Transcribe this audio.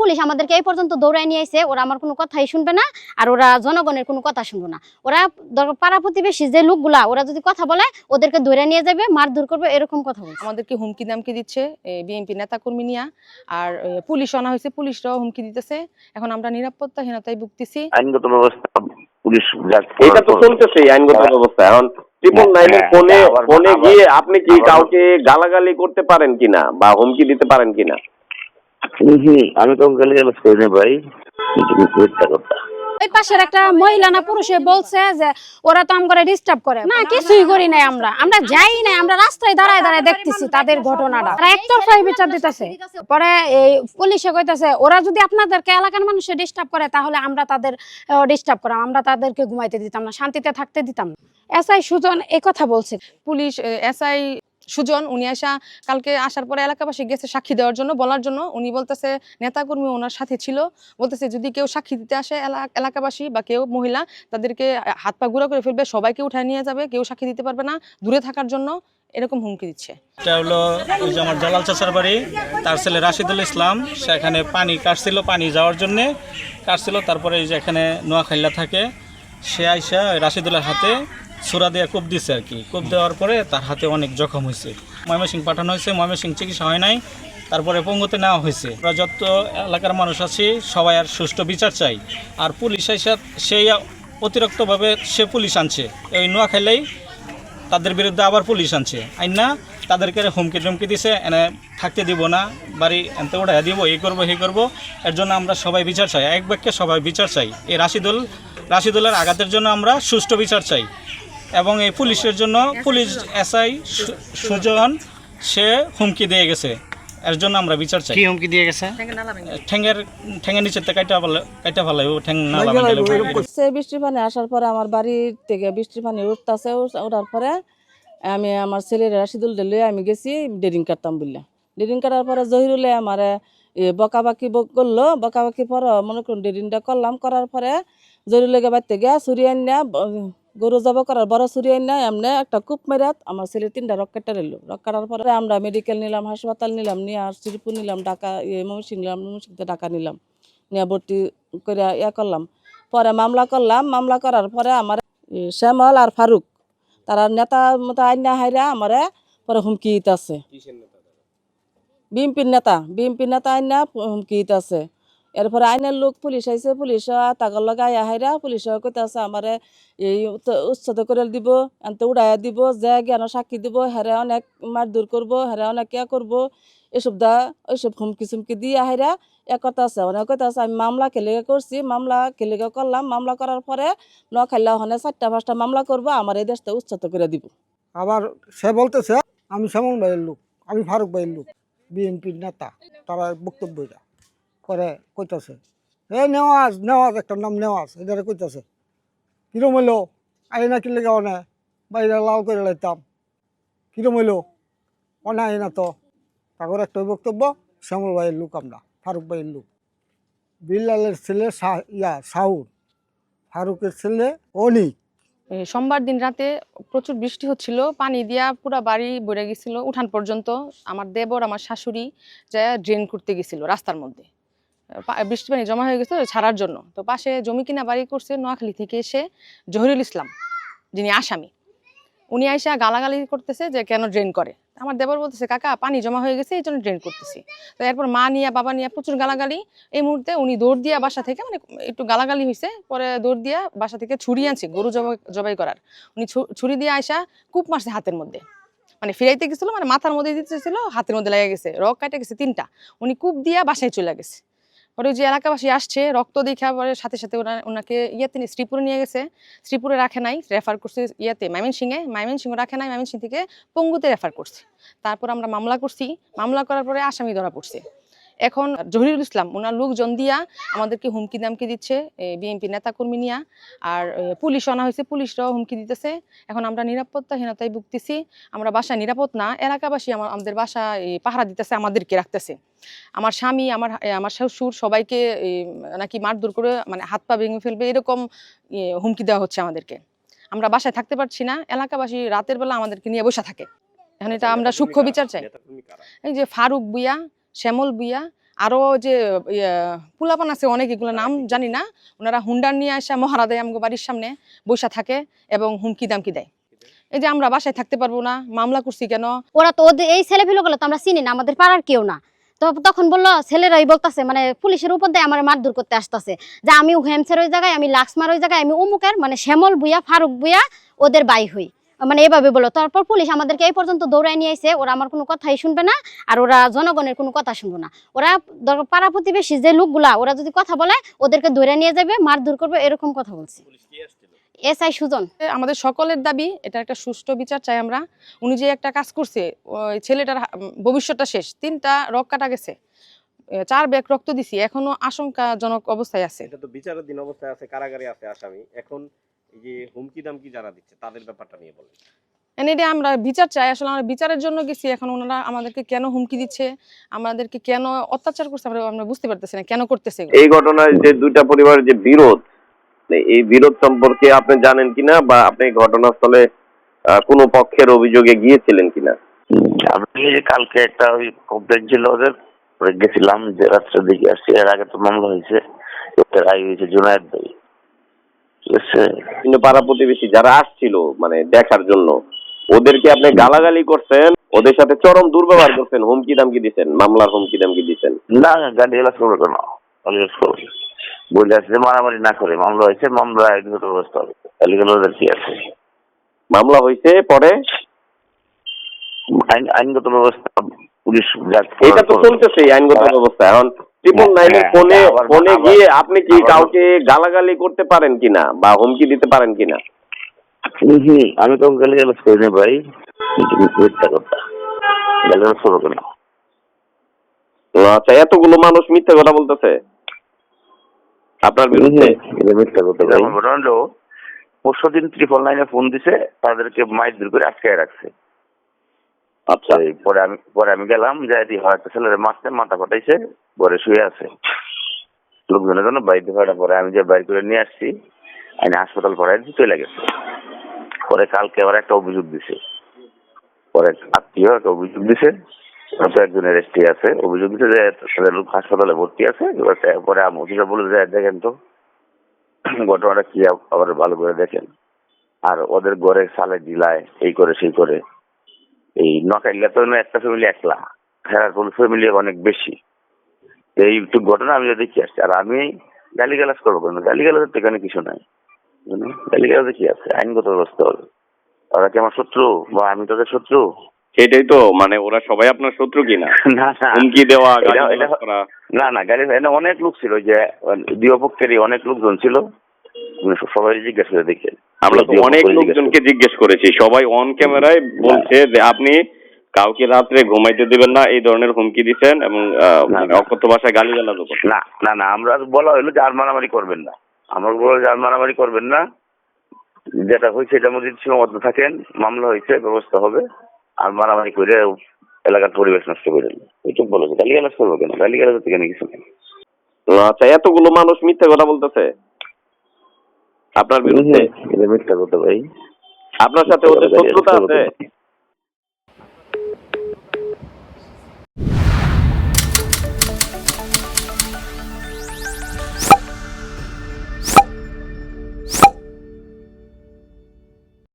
Police আমাদেরকে এই পর্যন্ত দৌড়ায় নিয়ে আইছে ওরা আমার কোনো কথাই শুনবে না আর ওরা জনগণের কোনো কথা শুনবে না। ওরা পাড়া প্রতিবেশী যে লোকগুলা ওরা যদি কথা বলে ওদেরকে ধরে নিয়ে যাবে মারধর করবে এরকম কথা বলছে। আমাদেরকে হুমকি দামকি দিচ্ছে বিএনপি নেতাকর্মী নিয়া আর পুলিশ আনা হয়েছে পুলিশরাও হুমকি দিতেছে। এখন আমরা নিরাপত্তাহীনতায় ভুগতেছি। আইনগত ব্যবস্থা পুলিশ এটা তো চলতেছে আইনগত হ্যাঁ। ব্যবস্থা। এখন ট্রিপল হ্যাঁ, নাইনের হ্যাঁ, ফোনে ফোনে গিয়ে আপনি কি কাউকে গালাগালি করতে পারেন কিনা বা হুমকি দিতে পারেন কিনা? আমি তো করি না ভাই কিন্তু মিথ্যা কথা ওই পাশের একটা মহিলা না পুরুষে বলছে যে ওরা তো আমগরে ডিস্টার্ব করে। না কিছুই করি নাই আমরা। আমরা যাই নাই আমরা রাস্তায় দাঁড়ায় দাঁড়ায় দেখতেছি তাদের ঘটনাটা। তারা একতরফাই বিচার দিতেছে। পরে এই পুলিশে কইতাছে ওরা যদি আপনাদেরকে এলাকার মানুষে ডিস্টার্ব করে তাহলে আমরা তাদের ডিস্টার্ব করাম। আমরা তাদেরকে ঘুমাইতে দিতাম না শান্তিতে থাকতে দিতাম না। এসআই সুজন এই কথা বলছে। পুলিশ এসআই সুজন, উনি আসা কালকে আসার পরে এলাকাবাসী গেছে সাক্ষী দেওয়ার জন্য, বলার জন্য। উনি বলতেছে, নেতাকর্মী ওনার সাথে ছিল। বলতেছে, যদি কেউ সাক্ষী দিতে আসে এলা- এলাকাবাসী বা কেউ মহিলা, তাদেরকে হাত পা গুঁড়া করে ফেলবে, সবাইকে উঠায় নিয়ে যাবে, কেউ সাক্ষী দিতে পারবে না, দূরে থাকার জন্য। এরকম হুমকি দিচ্ছে। এটা হলো ওই যে আমার জালাল চাচার বাড়ি, তার ছেলে রাশিদুল ইসলাম। সেখানে পানি কাটছিল, পানি যাওয়ার জন্যে কাটছিল। তারপরে এই যে এখানে নোয়াখাইলা থাকে, সে আইসা রাশিদুলের হাতে সুরা দিয়ে কোপ দিছে আর কি। কোপ দেওয়ার পরে তার হাতে অনেক জখম হয়েছে। ময়মনসিং পাঠানো হয়েছে ময়মনসিং চিকিৎসা হয় নাই, তারপরে পঙ্গুতে নেওয়া হয়েছে। আমরা যত এলাকার মানুষ আছি, সবাই আর সুষ্ঠু বিচার চাই। আর পুলিশ সেই অতিরিক্তভাবে সে পুলিশ আনছে। ওই নোয়াখাইলাই তাদের বিরুদ্ধে আবার পুলিশ আনছে। আইন না তাদেরকে হুমকি টুমকি দিছে, এনে থাকতে দিব না, বাড়ি এনতে উঠাই দিব, এই করব এই করব। এর জন্য আমরা সবাই বিচার চাই, এক বাক্যে সবাই বিচার চাই। এই রাশিদুল, রাশিদুলের আঘাতের জন্য আমরা সুষ্ঠু বিচার চাই। এবং এই পুলিশের জন্য পুলিশ এসআই সুজন সে হুমকি দিয়ে গেছে। এর জন্য আমরা বিচার চাই। কি হুমকি দিয়ে গেছে? ঠ্যাঙ্গের ঠ্যাঙ্গের নিচে কাইটা ফেলে কাইটা ফেলাই ঠ্যাং ভাঙলে সে বৃষ্টির পানি আসার পরে আমার বাড়ির থেকে বৃষ্টির পানি উঠতেছে ওঠার পরে আমি আমার ছেলের রাশিদুল ডেলে আমি গেছি ডেরিং কাটতাম বললে ডেরিং কাটার পরে জহিরুলে আমার এ বকাবাকি বক করল বকাবাকি পর মনে করুন ডেরিংটা করলাম করার পরে জহিরুলেকে বাড়তে গিয়া চুরি আনিয়া গরু জব করার বড় চুরি আনিয়া এমনি একটা কূপ মেরাত আমার ছেলে তিনটা রক কেটে রইল রক কাটার পরে আমরা মেডিকেল নিলাম হাসপাতাল নিলাম নিয়ে আর শ্রীপুর নিলাম ঢাকা ইয়ে ময়মনসিং নিলাম ময়মনসিংতে ঢাকা নিলাম। নিয়ে ভর্তি করে ইয়া করলাম। পরে মামলা করলাম মামলা করার পরে আমার শ্যামল আর ফারুক তারা নেতা মতো আইনা হাইরা আমারে পরে হুমকি দিতেছে। বিএমপির নেতা বিএমপির নেতা আইনা হুমকি দিতেছে। এরপরে আইনের লোক পুলিশ আইসে পুলিশ তাগর লগা আইয়া হাইরা পুলিশ কইতাছে আমারে এই উচ্ছেদ করে দিব, এনতে উড়াইয়া দিব, যে জ্ঞান সাক্ষী দিব, হেরে অনেক মারধর করব, হেরে অনেক ইয়া করব, এসব দা ওইসব হুমকি চুমকি দিয়ে হাইরা এক কথা আছে অনেক কথা আছে, আমি মামলা কেলেগে করছি, মামলা কেলেগে করলাম, মামলা করার পরে ন খাইলা হনে চারটা পাঁচটা মামলা করব, আমার এই দেশটা উচ্ছেদ করে দিব। আবার সে বলতেছে, আমি শ্যামল ভাইয়ের লোক, আমি ফারুক ভাইয়ের লোক, বিএনপির নেতা, তারা বক্তব্য এটা করে কইতাছে। এ নেওয়াজ নেওয়াজ একটা নাম নেওয়াজ এটা কইতাছে। কিরম হইল? আই না কিনলে অনে বাইরে লাল করে লাইতাম। কিরম হইল? অনে আই না তো। তারপর একটা বক্তব্য শ্যামল ভাইয়ের লোক আমরা ফারুক ভাইয়ের লোক। বিল্লালের ছেলে ইয়া সাউর ফারুকের ছেলে অনিক। এ, সোমবার দিন রাতে প্রচুর বৃষ্টি হচ্ছিল পানি দিয়া পুরো বাড়ি ভরে গেছিল। উঠান পর্যন্ত আমার দেবর আমার শাশুড়ি যা ড্রেন করতে গেছিল রাস্তার মধ্যে। বৃষ্টি পানি জমা হয়ে গেছে ছাড়ার জন্য। তো পাশে জমি কিনা বাড়ি করছে নোয়াখালী থেকে এসে জহিরুল ইসলাম, যিনি আসামি। উনি আইসা গালাগালি করতেছে যে কেন ড্রেন করে। আমার দেবর বলতেছে, কাকা, পানি জমা হয়ে গেছে, এই জন্য ড্রেন করতেছি। তো এরপর মা নিয়ে, বাবা নিয়ে প্রচুর গালাগালি। এই মুহূর্তে উনি দৌড় দিয়া বাসা থেকে মানে একটু গালাগালি হয়েছে পরে দৌড় দিয়া বাসা থেকে ছুরি আনছে গরু জবাই করার। উনি ছুরি দিয়ে আইসা কূপ মারছে হাতের মধ্যে। মানে ফিরাইতে গেছিল মানে মাথার মধ্যে দিতেছিল, হাতের মধ্যে লেগে গেছে, রক কাটে গেছে তিনটা। উনি কূপ দিয়া বাসায় চলে গেছে। ওই যে এলাকাবাসী আসছে, রক্ত দেখা পরে সাথে সাথে ওরা, ওনাকে ইয়াতে শ্রীপুরে নিয়ে গেছে। শ্রীপুরে রাখে নাই রেফার করছে ইয়াতে, ময়মনসিংহে। ময়মনসিংহ রাখে নাই, ময়মনসিংহ থেকে পঙ্গুতে রেফার করছে। তারপর আমরা মামলা করছি। মামলা করার পরে আসামি ধরা পড়ছে। এখন জহিরুল ইসলাম, ওনার লোকজন দিয়া আমাদেরকে হুমকি দামকি দিচ্ছে বিএনপি নেতাকর্মী নিয়া। আর পুলিশ আনা হয়েছে, পুলিশরাও হুমকি দিতেছে। এখন আমরা নিরাপত্তাহীনতায় ভুগতেছি, আমরা বাসা নিরাপদ না, এলাকাবাসী আমার আমাদের বাসা পাহারা দিতেছে, আমাদেরকে রাখতেছে। আমার স্বামী, আমার আমার শ্বশুর সবাইকে নাকি মারধর করে মানে হাত পা ভেঙে ফেলবে, এরকম হুমকি দেওয়া হচ্ছে আমাদেরকে। আমরা বাসায় থাকতে পারছি না, এলাকাবাসী রাতের বেলা আমাদেরকে নিয়ে বসে থাকে। এখন এটা আমরা সূক্ষ্ম বিচার চাই। এই যে ফারুক বুয়া শ্যামল বুয়া আরও যে ইয়া, পুলাপান আছে অনেক এগুলো নাম জানি না। ওনারা হুন্ডার নিয়ে আসা মহারা দেয় আমাকে বাড়ির সামনে বসা থাকে এবং হুমকি দামকি দেয়। এই যে আমরা বাসায় থাকতে পারব না মামলা করছি কেন? ওরা তো ওদের এই ছেলে গুলো তো আমরা চিনি না আমাদের পাড়ার কেউ না। তো তখন বলল ছেলেরাই বলতাছে মানে পুলিশের উপর দিয়ে আমার মারধর করতে আসতেছে। যে আমি হেমসের ওই জায়গায় আমি লাক্সমার ওই জায়গায় আমি অমুকের মানে শ্যামল বুয়া ফারুক বুয়া ওদের বাই হই। মানে এভাবে বলো। তারপর পুলিশ আমাদেরকে এই পর্যন্ত দৌড়ায় নিয়ে আইছে ওরা আমার কোনো কথাই শুনবে না আর ওরা জনগণের কোনো কথা শুনবে না। ওরা পাড়া প্রতিবেশী যে লোকগুলা ওরা যদি কথা বলে ওদেরকে ধরে নিয়ে যাবে মারধর করবে এরকম কথা বলছে। S I Sujan. আমাদের সকলের দাবি এটা একটা সুষ্ঠু বিচার চাই আমরা। উনি যে একটা কাজ করছে ওই ছেলেটার ভবিষ্যৎটা শেষ। তিনটা রক কাটা গেছে। চার ব্যাগ রক্ত দিছি এখনও আশঙ্কাজনক অবস্থায় আছে। এটা তো বিচারাধীন অবস্থায় আছে কারাগারে আছে আসামি। এখন এই যে হুমকি দামকি যারা দিচ্ছে তাদের ব্যাপারটা নিয়ে বলেন। এটা আমরা বিচার চাই। আসলে আমরা বিচারের জন্য গেছি এখন ওনারা আমাদেরকে কেন হুমকি দিচ্ছে আমাদেরকে কেন অত্যাচার করছে আমরা আমরা বুঝতে পারতেছি না কেন করতেছে এই ঘটনায় যে দুইটা পরিবারের যে বিরোধ এই বিরোধ সম্পর্কে আপনি জানেন কিনা বা আপনি ঘটনাস্থলে কোনো পক্ষের অভিযোগে গিয়েছিলেন কিনা? আমি যে কালকে একটা ওই কমপ্লেন ছিল ওদের গেছিলাম যে রাত্রের দিকে আসছি এর আগে তো মামলা হয়েছে এর আগে হয়েছে জুনায়েদ ভাই। পাড়া প্রতিবেশী যারা আসছিল মানে দেখার জন্য ওদেরকে আপনি গালাগালি করছেন ওদের সাথে চরম দুর্ব্যবহার করছেন হুমকি দামকি দিচ্ছেন মামলার হুমকি দামকি দিচ্ছেন। না গাড়ি এলাস করবে কেন? বলে মারামারি না করে মামলা হয়েছে মামলা আইনগত ব্যবস্থা হবে। তাহলে ওদের কি আছে? মামলা হয়েছে পরে? আইনগত ব্যবস্থা পুলিশ এটা তো চলতেছে আইনগত হ্যাঁ। ব্যবস্থা এখন ট্রিপল হ্যাঁ, হ্যাঁ, ফোনে ফোনে গিয়ে আপনি কি কাউকে গালাগালি করতে পারেন কিনা বা হুমকি দিতে পারেন কিনা? আমি তো গালি গালাজ করি না ভাই। মিথ্যা কথা। গালি করব কেন? আচ্ছা এতগুলো মানুষ মিথ্যা কথা বলতেছে? আপনার বিরুদ্ধে? মিথ্যা কথা ভাই। ঘটনা হলো পরশু দিন ত্রিপল নাইনে ফোন দিছে তাদেরকে মাইক দূর করে আটকে রাখছে। আচ্ছা। পরে আমি পরে আমি গেলাম, যাই দিয়ে হয় একটা ছেলের মারতে, মাথা ফাটাইছে, পরে শুয়ে আছে। লোকজনের জন্য বাইরে ফাটা পরে আমি যে বাইর করে নিয়ে আসছি, আমি হাসপাতাল পরে চলে গেছে। পরে কালকে আবার একটা অভিযোগ দিছে। পরে আত্মীয় একটা অভিযোগ দিছে। তো একজন অ্যারেস্টে আছে। অভিযোগ দিছে যে লোক হাসপাতালে ভর্তি আছে। এবার পরে অফিসার বলে যে, দেখেন তো, ঘটনাটা কি আবার ভালো করে দেখেন। আর ওদের ঘরে সালে দিলায় এই করে, সেই করে। এই নকাইল্লা তো একটা ফ্যামিলি একলা হেরারপুর ফ্যামিলি অনেক বেশি। এই ঘটনা আমি দেখি আসছি। আর আমি গালি গালাজ করব কেন? গালি গালাজের তো এখানে কিছু নাই। গালি গালাজে কি আছে? আইনগত ব্যবস্থা হবে। ওরা কি আমার শত্রু? বা আমি তোদের শত্রু? সেটাই তো মানে ওরা সবাই আপনার শত্রু কিনা? না না। হুমকি দেওয়া গালি না না এখানে অনেক লোক ছিল যে দুই পক্ষেরই অনেক লোকজন ছিল। সবাই জিজ্ঞেস করে দেখে আমরা তো অনেক লোকজনকে জিজ্ঞেস করেছি। সবাই অন ক্যামেরায় বলছে যে আপনি কাউকে রাত্রে ঘুমাইতে দিবেন না এই ধরনের হুমকি দিচ্ছেন এবং মানে। অকথ্য ভাষায় গালি করছেন। না না না আমরা বলা হলো যে আর মারামারি করবেন না। আমরা বলো যে আর মারামারি করবেন না। যেটা হয়েছে এটার মধ্যে সীমাবদ্ধ থাকেন মামলা হয়েছে ব্যবস্থা হবে। আর মারামারি করে এলাকার পরিবেশ নষ্ট করে এইটুকু বলেছে। গালি গালাজ করব কেন? গালি গালাজ থেকে কিছু নেই আচ্ছা এতগুলো মানুষ মিথ্যা কথা বলতেছে। আপনার বিরুদ্ধে এটা মিথ্যা কথা ভাই। আপনার সাথে ওদের শত্রুতা আছে।